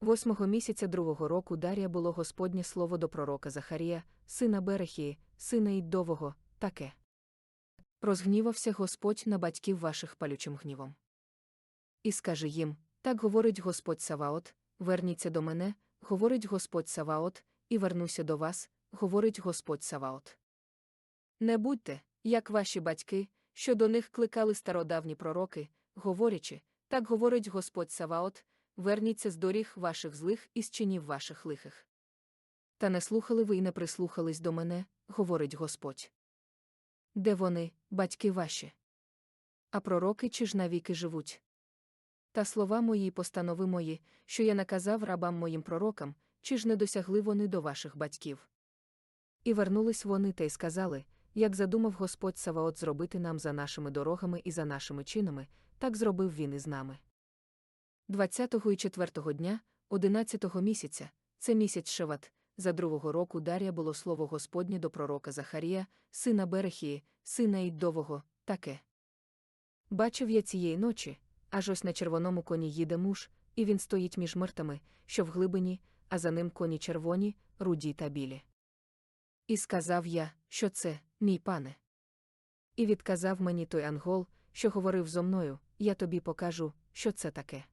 Восьмого місяця другого року Дар'я було Господнє слово до пророка Захарія, сина Берехії, сина Іддового, таке. Розгнівався Господь на батьків ваших палючим гнівом. І скаже їм: так говорить Господь Саваот, верніться до мене, говорить Господь Саваот, і вернуся до вас, говорить Господь Саваот. Не будьте, як ваші батьки, що до них кликали стародавні пророки, говорячи, так говорить Господь Саваот, верніться з доріг ваших злих і з чинів ваших лихих. Та не слухали ви і не прислухались до мене, говорить Господь. Де вони, батьки ваші? А пророки чи ж навіки живуть? Та слова мої й постанови мої, що я наказав рабам моїм пророкам, чи ж не досягли вони до ваших батьків? І вернулись вони та й сказали, як задумав Господь Саваот зробити нам за нашими дорогами і за нашими чинами, так зробив він і з нами. 20-го і 4-го дня, 11-го місяця, це місяць Шеват, за другого року Дар'я було слово Господнє до пророка Захарія, сина Берехії, сина Іддового, таке. Бачив я цієї ночі, аж ось на червоному коні їде муж, і він стоїть між миртами, що в глибині, а за ним коні червоні, руді та білі. І сказав я, що це, мій пане. І відказав мені той ангол, що говорив зо мною, я тобі покажу, що це таке.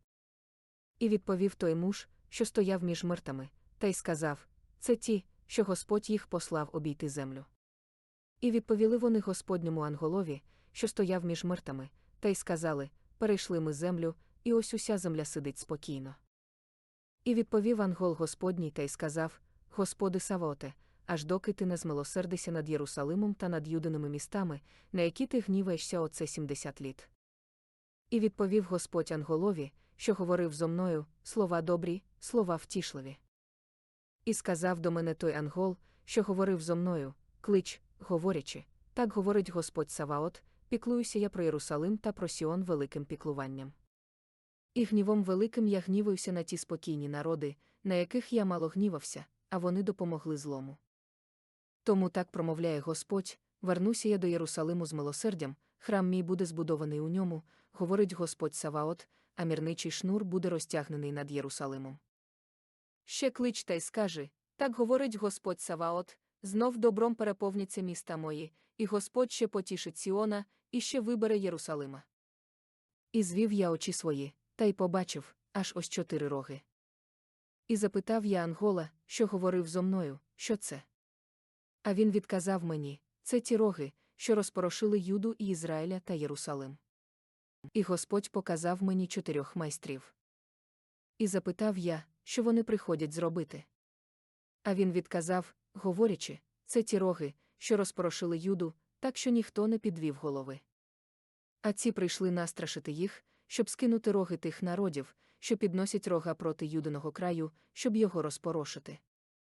І відповів той муж, що стояв між миртами, та й сказав це ті, що Господь їх послав обійти землю. І відповіли вони Господньому анголові, що стояв між миртами, та й сказали перейшли ми землю, і ось уся земля сидить спокійно. І відповів ангол Господній та й сказав: Господи Савоте, аж доки ти не змилосердися над Єрусалимом та над юдиними містами, на які ти гніваєшся оце сімдесят літ. І відповів Господь анголові, що говорив зо мною, слова добрі, слова втішливі. І сказав до мене той ангол, що говорив зо мною, клич, говорячи, так говорить Господь Саваот, піклуюся я про Єрусалим та про Сіон великим піклуванням. І гнівом великим я гніваюся на ті спокійні народи, на яких я мало гнівався, а вони допомогли злому. Тому так промовляє Господь, вернуся я до Єрусалиму з милосердям, храм мій буде збудований у ньому, говорить Господь Саваот, а мірничий шнур буде розтягнений над Єрусалимом. Ще клич та й скажи, так говорить Господь Саваот, знов добром переповняться міста мої, і Господь ще потішить Сіона, і ще вибере Єрусалима. І звів я очі свої, та й побачив, аж ось чотири роги. І запитав я Ангола, що говорив зо мною, що це. А він відказав мені це ті роги, що розпорошили Юду і Ізраїля та Єрусалим. І Господь показав мені чотирьох майстрів. І запитав я, що вони приходять зробити. А він відказав, говорячи, це ті роги, що розпорошили Юду, так що ніхто не підвів голови. А ці прийшли настрашити їх, щоб скинути роги тих народів, що підносять рога проти юдиного краю, щоб його розпорошити.